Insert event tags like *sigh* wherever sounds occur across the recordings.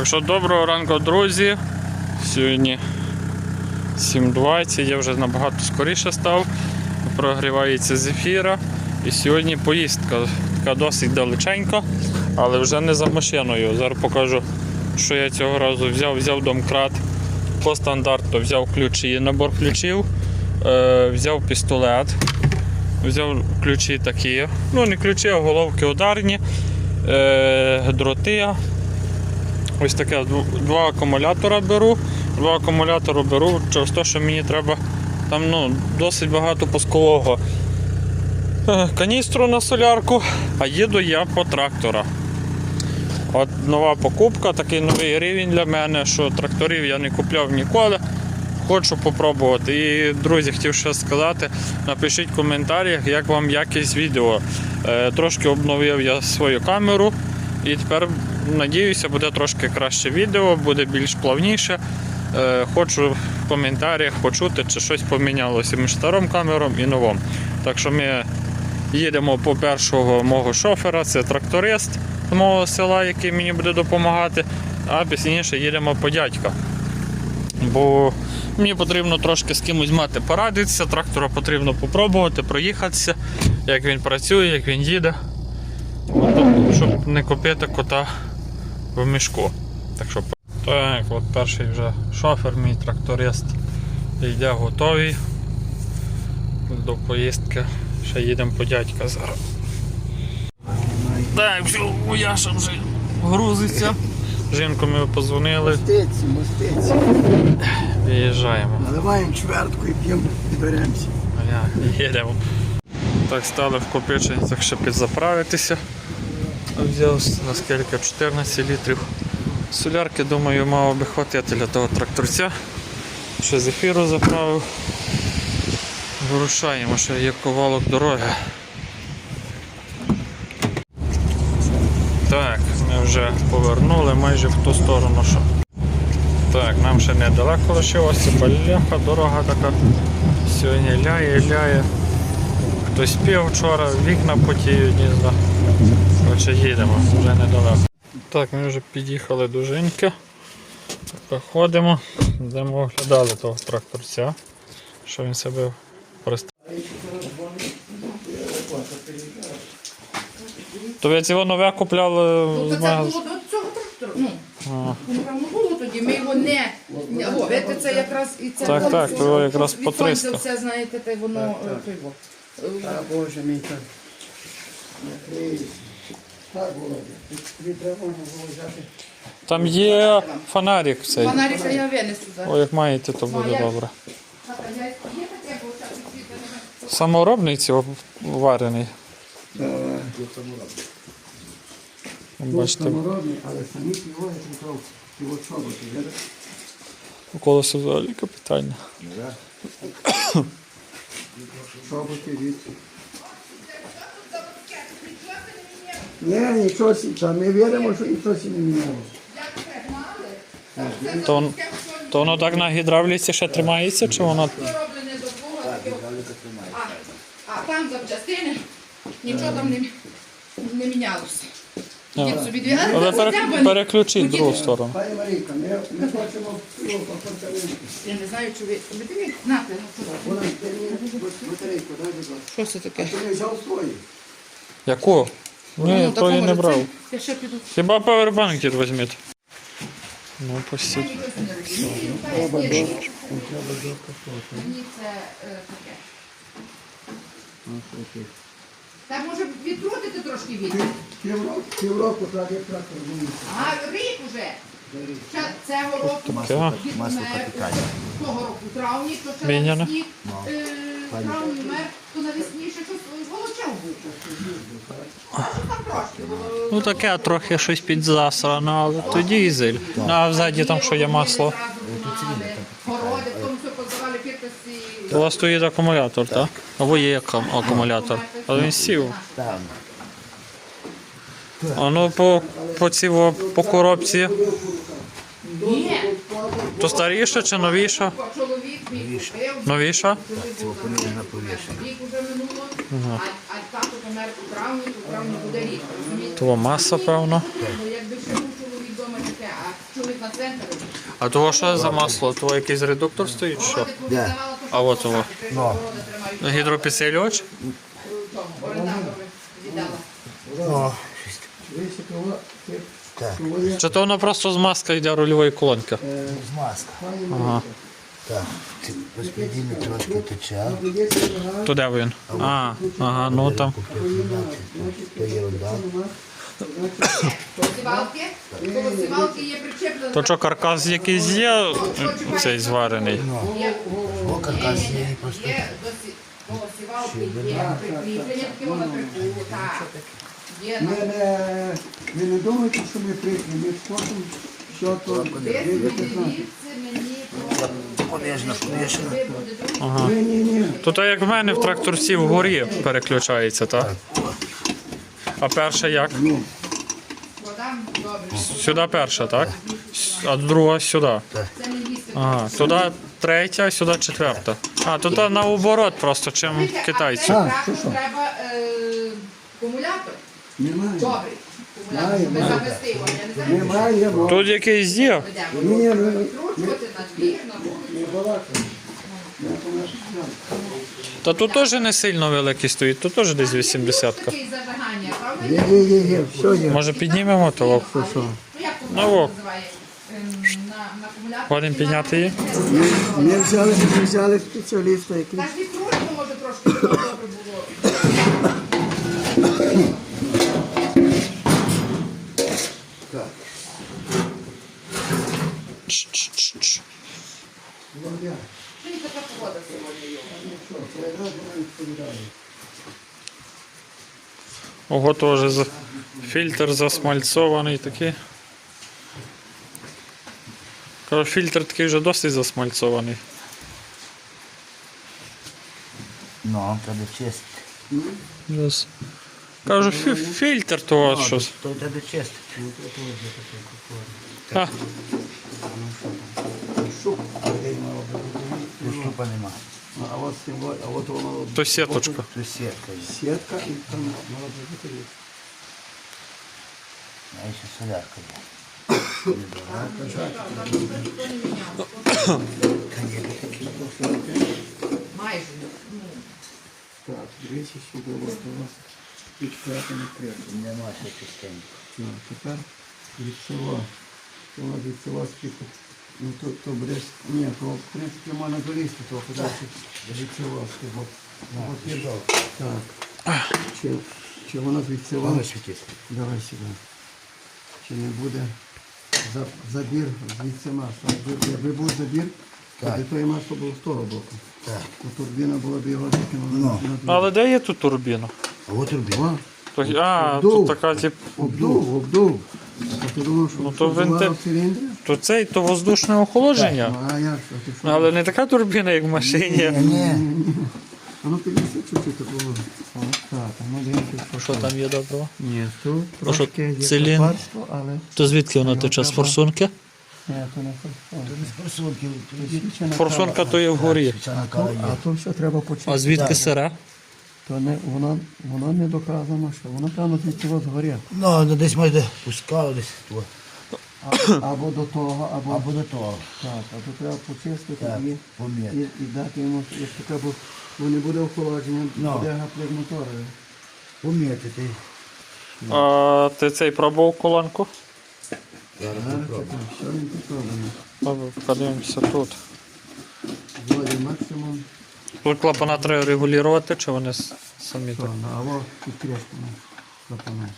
Так що доброго ранку, друзі. Сьогодні 7.20, я вже набагато скоріше став. Прогрівається зефіра. І сьогодні поїздка така досить далеченька, але вже не за машиною. Зараз покажу, що я цього разу взяв, взяв домкрат по стандарту, взяв ключі, набор ключів, е, взяв пістолет, взяв ключі такі. Ну, не ключі, а головки ударні, е, дроти. Ось таке два акумулятора беру. Два акумулятора беру через те, що мені треба там ну, досить багато пускового е, каністру на солярку, а їду я по трактора. От нова покупка, такий новий рівень для мене, що тракторів я не купляв ніколи. Хочу попробувати. І, друзі, хотів ще сказати, напишіть в коментарях, як вам якість відео. Е, трошки обновив я свою камеру. І тепер, надіюся, буде трошки краще відео, буде більш плавніше. Е, Хочу в коментарях почути, чи щось помінялося між старим камером і новим. Так що ми їдемо по першого мого шофера, це тракторист з мого села, який мені буде допомагати, а пізніше їдемо по дядька. Бо мені потрібно трошки з кимось мати порадитися, трактора потрібно попробувати, проїхатися, як він працює, як він їде. Щоб не купити кота в мішку. Так що так, от перший вже шофер, мій тракторист йде готовий до поїздки. Ще їдемо по дядька зараз. Так, у Яша вже грузиться. Жінку ми позвонили, Мостиці, мостиці. виїжджаємо. Наливаємо чвертку і п'ємо, зберемося. Їдемо. Так, стали в копиченцях ще підзаправитися. Взяв на скільки 14 літрів. Солярки, думаю, мало би хватити для того тракторця. Ще зефіру заправив. Вирушаємо, ще є ковалок дороги. Так, ми вже повернули майже в ту сторону, що. Так, нам ще недалеко лишилося, бляха, дорога така. Сьогодні ляє, ляє. Хтось пів вчора, вікна потіють, не знаю. Коротше, їдемо, вже недалеко. Так, ми вже під'їхали до Женьки. Проходимо, де ми оглядали того тракторця, що він себе представляє. То ви його нове купляли Ну, з то це було до цього трактору. Ну, напевно, було тоді. Ми його не. не- О, видите, це якраз і це Так, так, то якраз по 300. Все, знаєте, те воно е, той во. Е, Боже мій так. Так, Володя. Тобі треба було взяти. Там є фонарик цей. Фонарика я винесу зараз. О, як маєте, то буде добре. Саморобний ці варений. Давай. Бачите, Самородний, але самі півої трохи. Його чоботи. видиш? колесо взагалі капітальне. Чоботи від. Ні, нічого сі, ми віримо, що нічого сі не міняло. То, то воно так на гідравліці ще тримається, чи воно. Зроблене до двох. А, а там запчастини, нічого там не, не мінялося. Дід собі дві. Але Але пере- переключіть в другу сторону. Пані Марійка, ми, ми хочемо. Я не знаю, чи ви. Ви дивіться, на, ну, Вона ти мені батарейку, дай, будь ласка. що це таке? Ти не взяв свої? Яку? Ні, Ну, то я не брав. це- Я ще піду. Хіба павербанк дід візьміть? Ну, постіть. Мені це таке. Та може відкрутити трошки від. Півроку, півроку так як трактор виніс. А рік уже. Ще Цього року від е, того року травні, то ще Міняно. Навесні, в травні умер, то навесні ще щось волочав був. Що там трошки було? Ну таке трохи щось підзасрано, але то дізель. Ну, а взаді там що є масло. В тому підписи. У вас стоїть акумулятор, так? Або є акум- акумулятор. Але він сів. А ну по, по, ці, во- по коробці. Ні, То старіша чи новіша? Новіша? Рік уже минуло, а, а тато помер у травні, то травні буде рік. розумієте? То маса, певно. Ну, якби ще був чоловік вдома таке, а а чоловік на центрі. А того що за масло? То якийсь редуктор стоїть? Що? Де? А от воно. Ну. Гідропідсилювач? Так, Чи то воно просто з маска йде рульової колонки? е, змазка. пані Ага. Так, розподільник трошки тече. То де він? А, ага, ну там. То є. То що каркас якийсь є цей зварений? Є. О, каркас є і просто. Є до сі- коло сівалки є прикріплення, таке воно прикріплено. Так. Є Ми не, ви не думайте, що ми прикрі, ми скажемо, що то Десь знаєте. дивіться мені про... Ні, ні, ні. То то як в мене в тракторці вгорі переключається, так? А перша як? Ну. Сюди перша, так? А друга сюди. Ага, туди третя, сюди четверта. А, туди наоборот просто, чим китайці. Так, треба акумулятор. немає. Добрий. Тут якийсь є. Ні, ні, Та тут теж не сильно великий стоїть, тут теж десь 80 ка Такий зажигання, правда? Є, є, є, є, все є. Може піднімемо того? Як тут во. називає? Ем, На, на. Ходимо підняти її? Ми взяли, ми взяли спеціаліста, який Та ж може трошки щоб добре було. Так, Чш-чш-чш. Що така погода сьогодні? Ого, теж за... фільтр засмальцований такий. Кажу, фільтр такий вже досить засмальцований. ну, треба чистити. Зараз. Кажу, фі- фільтр того щось. То треба чистити. А, Шук, де мало би бути. Ну, Ступа нема. А от символ, а от воно то сіточка. То сітка є. сітка і там мало би бути. А ще солярка є. Канєки такі. Майже. Ну, Так, двічі сюди от у вас підкрепи не крепко. Нема ще чистенько. Так, тепер від цього. Цього від цього скільки. Ну то, то бреш, ні, то в принципі можна долізти, то подальше від цього скільки. Ну, от є- Так. Чи, чи воно від? Воно світить. Давай сюди. Чи не буде за- забір звідси масла? Якби- був забір, то Так. би той масло було з того боку. Так. То турбіна була б його закинула Ну. на двір. Але де є тут турбіна? А от турбіна. То, а, Обдув. тут така, тип, Обдув, обдув. А ти думав, що Ну, то що він бувало в циліндрі? То цей то воздушне охолодження. Ну, а як що? Ти що? Але не така турбіна, як в машині. Ні. А ну піднеси чуть-чуть такого. Так, а ну дивіться, Що там є доброго? Ні, тут що, трошки є цилін- копарство, але То звідки воно тече? З форсунки? ні, то не форсунка. Форсунки. Тільки Форсунка то є вгорі. А то все треба почати. А звідки сире? То не, воно, воно не доказано, що воно певно звідти вас згорє. Ну, ну, десь може пускав, десь тут. А- Або до того, або, Або до того. так, або треба почистити Так, і, пом'яти. і, і дати йому, якщо треба, бо не буде охолодження, Ну. буде гаплик мотора. Пом'ятити. А ти цей пробував колонку? Зараз Зараз що він попробує. Добре, Подивимося тут. Вводить максимум Тут клапана треба регулювати, чи вони с- самі так? тонна, або підкреслено. Клапана.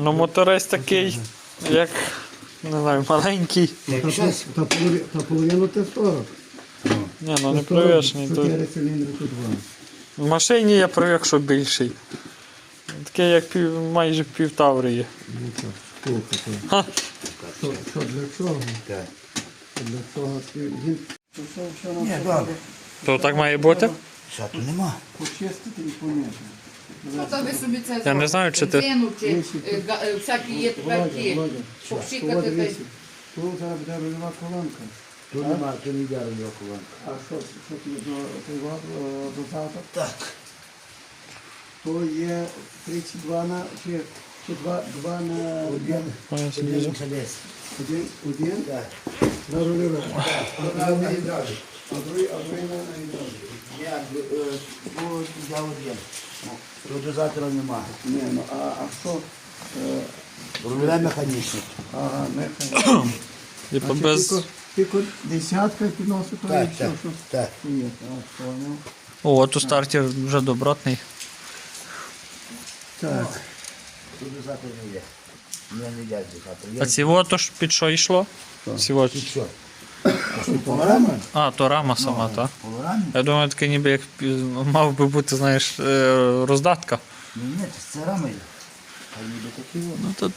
Ну, моторець такий, як не знаю, маленький. Та, та, щас. та, полові- та половину те 40. Ні, ну не. То... Циліндри тут. В машині я привик, що більший. Такий як пів, майже пів Таврії. Нічого, скільки то. Ха. Що, що для чого? Так. Що Для чого? Він то що нам треба. То так має бути? Шату нема. почистити і помити. Ну, то ви собі це Я не знаю, чи ти- бензину, чи е, га- е, всякі є тепер ті. Володя, Попшикати та й- Тут зараз буде рульова колонка. Тут нема, тут не дяру колонка. А що, що ти до? Так. То є 32 на, чи Чи два, два на Один, Ось, один візьму. один, один, Так. на рулювання. А другий, а другий на гідравліку. Я, е, бо я один. Рудозатора нема. Ні, ну а, а що? Е, Рульове механічне. Ага, Значить, без. Тільки, тільки десятка підносить, то і Так, все, так, що так. є. Так, поняв. О, тут стартер вже добротний. Так. Рудозатор не є. Не, не йде дозатор. А ці то ж під що йшло? Ці от. Що? А панорама? А, то рама сама, так? Я думаю, таке ніби як мав би бути, знаєш, е, роздатка. Ні, ні, це рама є. А ніби такі от. Ну, то...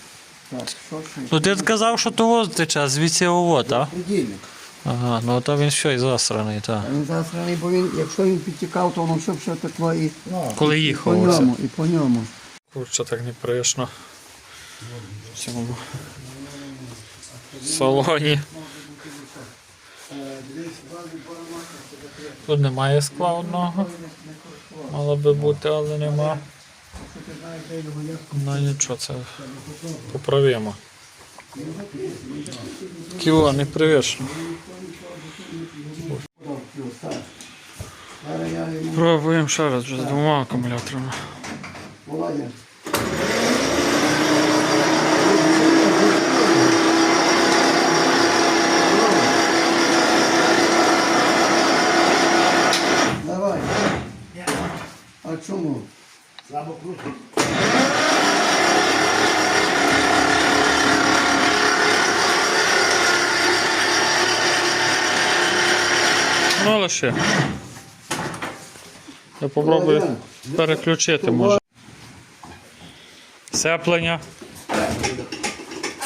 Ну ти казав, що того тече, звідси ово, так? Придільник. Ага, ну то він що і засраний, так. Він засраний, бо він, якщо він підтікав, то воно все все текло і Ну, Коли по їхав. оце. ньому, і по ньому. Курча так неприємно. В цьому салоні. Тут немає скла одного. Мало би бути, але нема. Ну нічого, це поправимо. Кіо, не йому Пробуємо ще раз вже з двома акумуляторами. Слабо крутить. Ну лише. Я попробую переключити може. Сеплення. А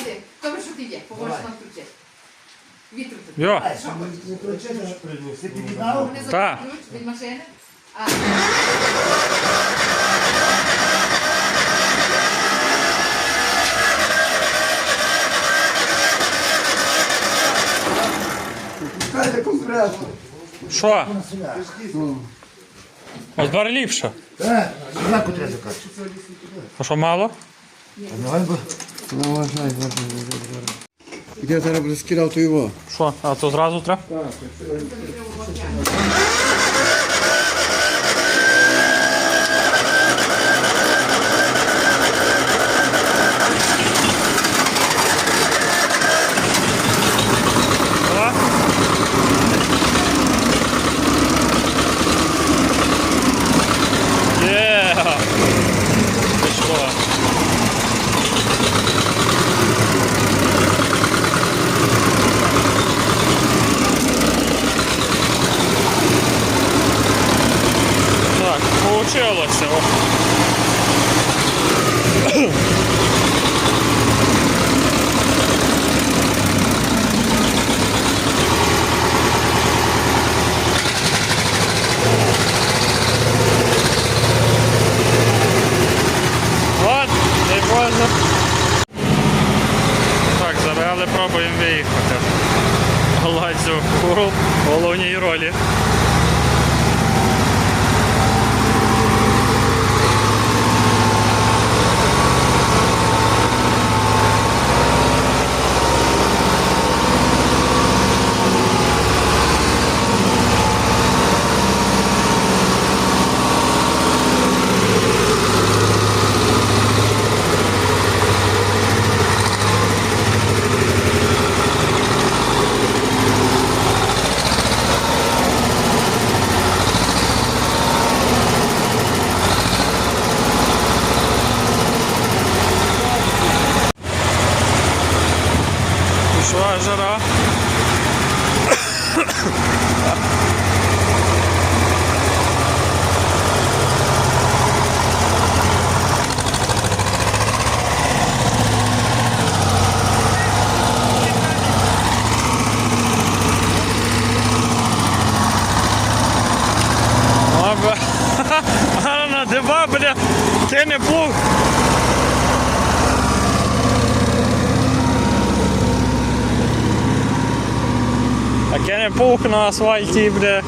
де? Добре, що ти є, поможеш нам крутити. Вітру тут. Йо, Не кричиш, ти підігнав? Вони Так. ключ від машини. А, Компресор. що? Ось тепер ліпше. Так, зранку треба закачувати. А що мало? Давай бо. ну, вважай, вважай. Де зараз розкидав то його. Що? А то зразу треба? О. Є! Пішло. Так, получилось. О. От, дай Боже. Так, завели, пробуємо виїхати. Ладзю в головній ролі. Пух на асфальті, бля.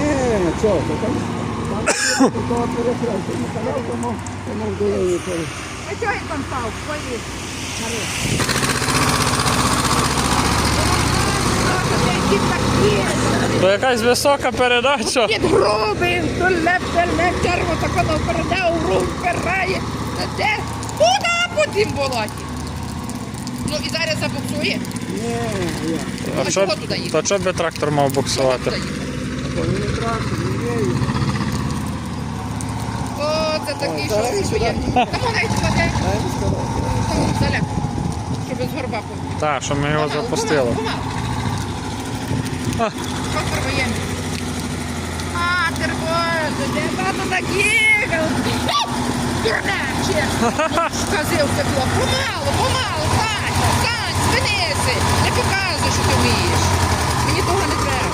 Ні. А чого він там став? То якась висока передача. Під грубий, то лепте, лепте, так воно передав, груб впирає. Та де? Куди по тім болоті? Ну і зараз забуксує. Ні. А що, чого туди їхати? то що би трактор мав буксувати? Туди їхати. То трактор, не віє. О, це такий, що чує. сюди. Тому навіть кладе, Дай мені сказати. тому заляк, щоб з горба побіг. Так, що ми його запустили. помалу, помалу. А. Трактор воєнний. А, терпози, де тато так їхав. Дурне, чесно. *laughs* Сказив стекло. Помалу, помалу, Сань, Сань, спинися. Не показуй, що ти вмієш. Мені того не треба.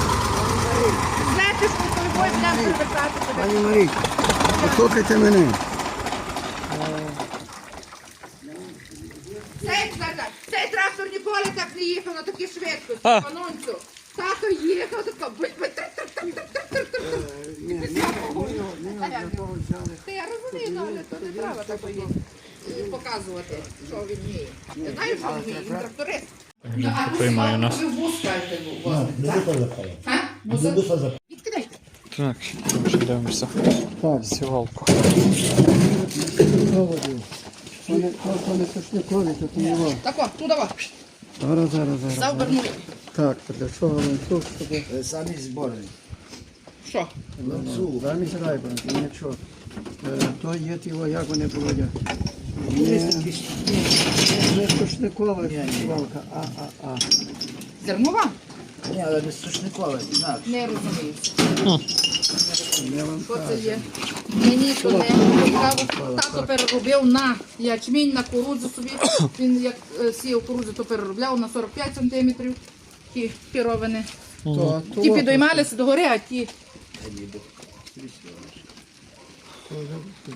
Знаєте, що коли бой будемо привертати тебе. Пані Марій, послухайте мене. Цей, цей трактор ніколи так не їхав на такій швидкості. А. Панонцю. Тато їхав, тако бить, бить, тр, тр, тр, тр, тр, тр, тр. Ні, ні, ні, ні, для того взяли. Та я розумію, ну, але то не треба такої е, показувати, що він вміє. Я знаю, що він вміє, він тракторист. Ну, а Приймаю нас. ви вуз кажете, возите, так? А? Вуза? Відкидайте. Так, ще дивимося. Так, Сівалку. Вони, то не. Так о, туди во. Зараз, зараз, зараз. Завернули. Так, то для чого ланцюг, щоб... Самі збори. Що? Ланцюг. Замість райбан, нічого. Е, То є ті, во, як вони поводять. Не, не сошникова валка, а, а, а. Зернова? Ні, але не сушникове, інакше. Не розумію. Я вам Що це є? Мені то не цікаво. Тато переробив на ячмінь, на кукурудзу собі. Він як е, сіяв кукурудзу, то переробляв на 45 сантиметрів. Ті піровини. То, то, Ті підіймалися догори, а ті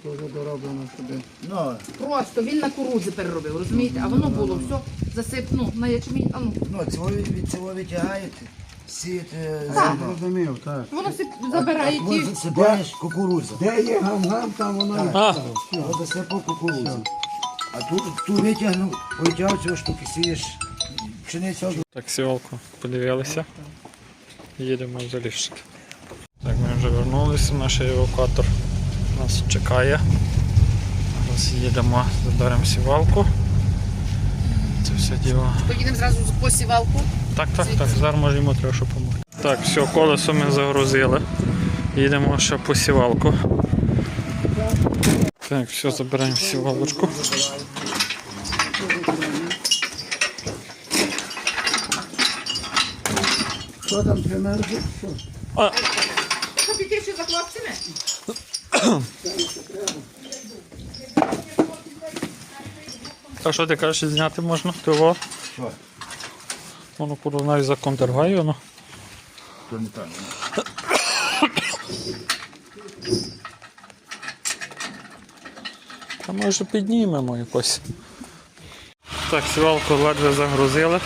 то вже дороблено собі. Ну, просто він на кукурудзі переробив, розумієте? А воно було все засипну на ячмінь. А ну, ну цього від цього витягаєте, сієте Я зерно. зрозумів, так. воно сип- забирає ті. ти засипаєш кукурудзу. Де є гам-гам, там воно і А. От засипав кукурудзу. А тут ту витягнув, витягав цю штуки, сієш пшеницю. Так, сівалку подивилися. Їдемо в Заліщик. Так, ми вже вернулися, наш евакуатор нас чекає. Зараз їдемо, заберемо сівалку. Це все діло. Поїдемо зразу по сівалку. Так, так, так, зараз може йому треба що допомогти. Так, все, колесо ми загрузили. Їдемо ще по сівалку. Так, все, забираємо сівалочку. Що там примерзли? Що? А, Що піти ще за хлопцями? А що ти кажеш, зняти можна? Того? Що? Воно куди навіть за контргаю, воно. То не так. А може піднімемо якось. Так, сівалку ледве загрузили.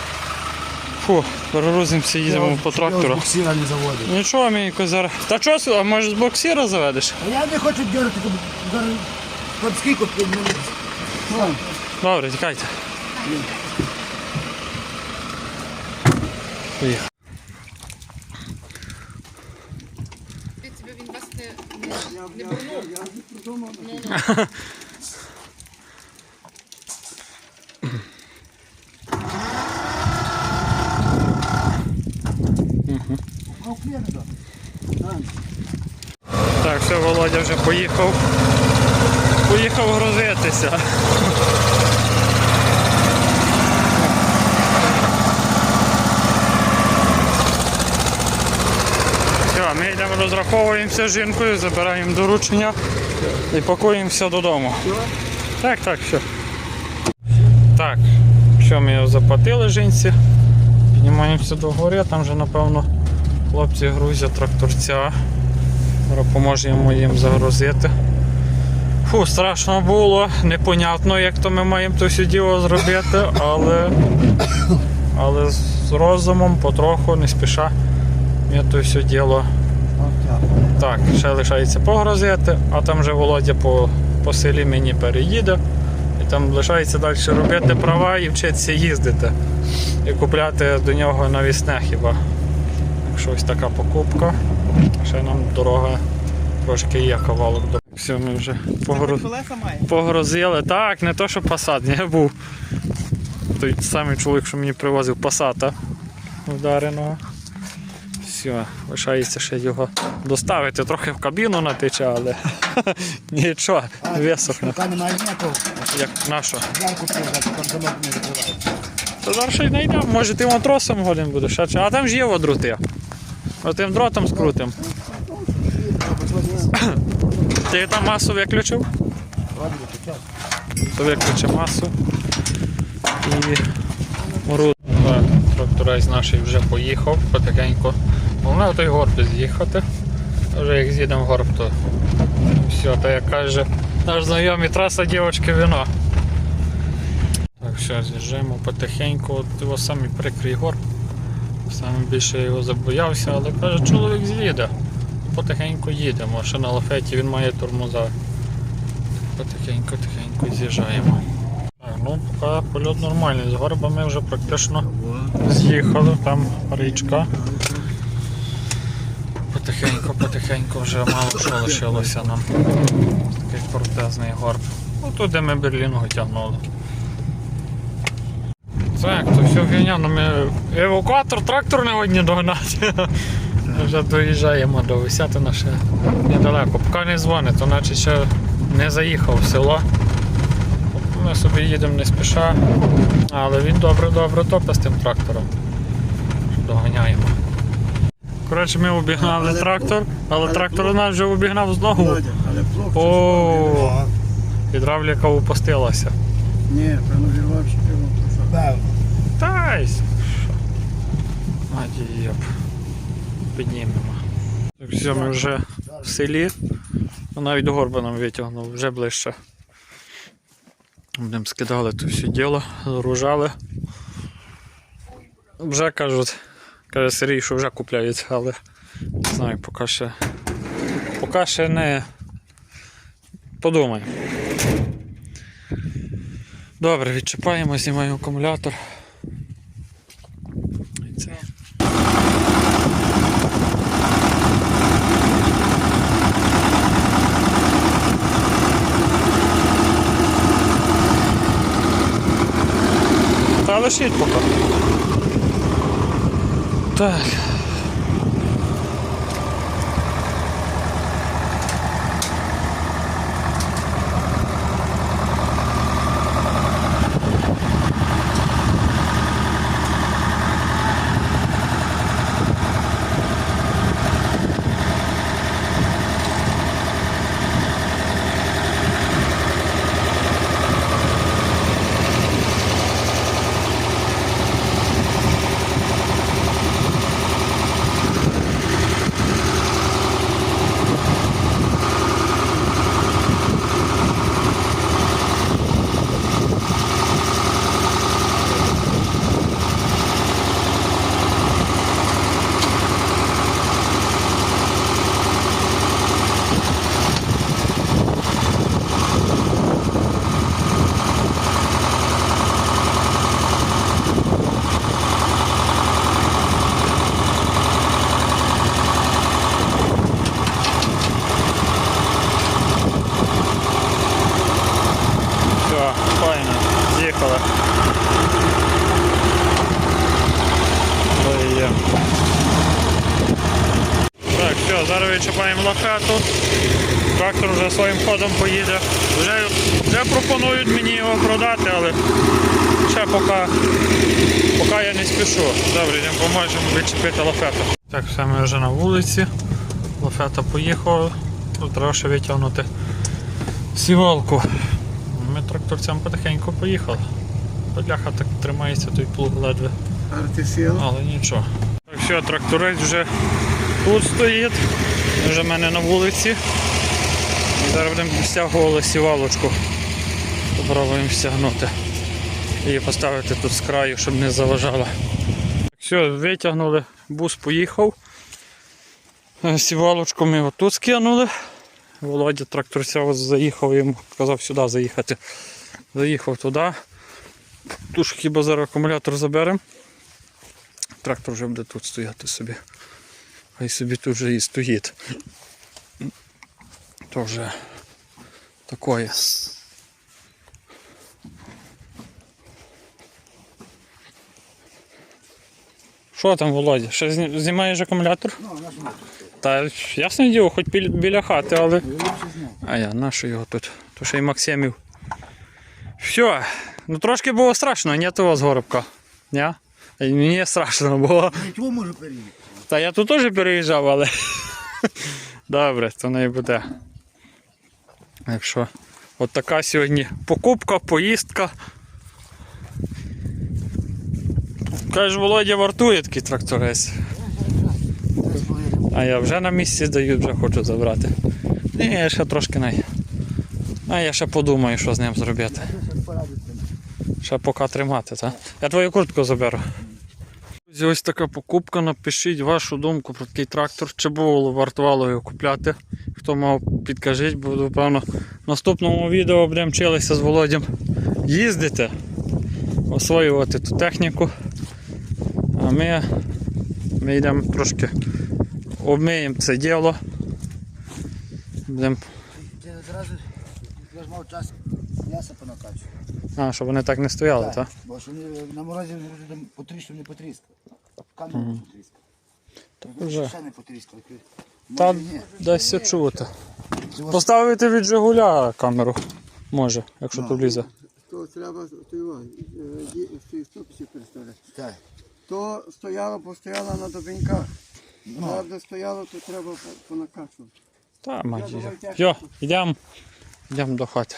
Фу, перегрузимося, їдемо по трактору. Буксира не заводить. Нічого, мені якось зараз. Та що, а може з боксіра заведеш? А я не хочу дергати, зараз там скільки Добре, тікайте. Поїхав. Тебе він вас не, не. Так, все, Володя вже поїхав. Поїхав грузитися. Все, ми йдемо розраховуємося з жінкою, забираємо доручення і пакуємося додому. Так, так, все. Так, що ми заплатили жінці. Піднімаємося до гори, там вже напевно хлопці грузять тракторця. Зараз поможемо їм загрузити. Фу, страшно було, непонятно, як то ми маємо то все діло зробити, але, але з розумом, потроху, не спіша ми то все діло Так, ще лишається погрозити, а там вже Володя по, по селі мені переїде. І там лишається далі робити права і вчитися їздити. І купляти до нього навісне хіба. Якщо ось така покупка, ще нам дорога трошки є кавалок до. Все, ми вже погроз... погрозили. Так, не то, що Passat, не був. Той самий чоловік, що мені привозив Пасата вдареного. Все, лишається ще його доставити. Трохи в кабіну натече, але *laughs* нічого, висохне. Поки немає ніякого, Як наша. То зараз ще й знайдемо, може ти матросом годин будеш, а чи- а там ж є водроти. Отим дротом скрутим. *coughs* Ти там масу виключив? То виключи масу. І мороз. Так, Тракторець наш вже поїхав потихеньку. Головне той горб з'їхати. Вже як з'їдемо горб, то все, то як каже наш знайомий траса дівчинки вино. Так, все, з'їжджаємо потихеньку. От його самий прикрий горб. Саме більше його забоявся, але каже, чоловік з'їде. Потихеньку їдемо. Ще на лафеті він має тормоза. Потихеньку, тихеньку з'їжджаємо. Ну поки польот нормальний. З горба ми вже практично з'їхали, там річка. Потихеньку, потихеньку вже мало що лишилося нам. Такий крутезний горб. Ну тут де ми Берлінгу тягнули. Так, то все фігня, ну ми евакуатор трактор не одні догнати. Вже доїжджаємо до Висятина ще недалеко. Поки не дзвонить, то наче ще не заїхав в село. Ми собі їдемо не спіша, але він добре-добре топить з тим трактором. Доганяємо. Коротше, ми обігнали трактор, але трактор нас вже обігнав знову. Володя, але плуг О, гідравліка упустилася. Ні, певно вірвався пиво. Тайсь. Надієп. Піднімемо. Так, все, ми вже в селі. Ну, Навіть до горба нам витягнув, вже ближче. Будемо скидали то все діло, загружали. Вже кажуть, каже Сергій, що вже купляють, але не знаю, поки ще. Поки ще не подумаємо. Добре, відчіпаємо, знімаємо акумулятор. Та лишіть поки. Так. Все, файно, з'їхали. Доїдемо. Так, все, зараз лохату. Трактор вже своїм ходом поїде. Вже, вже пропонують мені його продати, але ще поки, поки я не спішу. Добре, йдемо поможемо відчепити лафету. Так, все, ми вже на вулиці. Лафета поїхала. Тут треба ще витягнути сівалку. Ми тракторцем потихеньку поїхали. Бляха так тримається той плуг ледве, але нічого. Так, все, тракторець вже тут стоїть, вже в мене на вулиці. І зараз будемо стягували сівалочку. Попробуємо стягнути. І поставити тут з краю, щоб не заважало. Все, витягнули, бус поїхав. Е, Сівалочку ми отут скинули. Володя тракторця заїхав, йому казав сюди заїхати. Заїхав туди. Тут хіба зараз акумулятор заберемо. Трактор вже буде тут стояти собі. Хай собі тут вже і стоїть. То вже такое. Що там, Володя? Ще знімаєш акумулятор? Ну. Та ясне діло, хоч біля, хати, але. А я, на що його тут? То ще й Максимів. Все. Ну трошки було страшно, ні того з горобка. Ні? Мені страшно було. Нічого можу перевірити. Та я тут теж переїжджав, але. *laughs* Добре, то не буде. Якщо от така сьогодні покупка, поїздка. Кажеш, Володя вартує такий тракторець. А я вже на місці даю, вже хочу забрати. Ні, я ще трошки не. А я ще подумаю, що з ним зробити. Ще поки тримати, так? Я твою куртку заберу. Друзі, ось така покупка. Напишіть вашу думку про такий трактор. Чи було вартувало його купляти? Хто мав, підкажіть, бо напевно в наступному відео будемо вчилися з Володям їздити, освоювати ту техніку. А ми, ми йдемо трошки обмиємо це діло. Будемо, Ти одразу я ж мав час м'ясо понакачу. а, щоб вони так не стояли, так? Бо що вони на морозі там потріскав, не потріскав. Камеру не потріскав. Вже. Ще не потріскав. Та десь все чути. Поставити від Жигуля камеру. Може, якщо Ну. то влізе. То треба то його, е, переставляти. Так. То стояло, постояло на добінках. Ну. А де стояло, то треба понакачувати. Та, мать. Йо, йдемо. Йдемо до хати.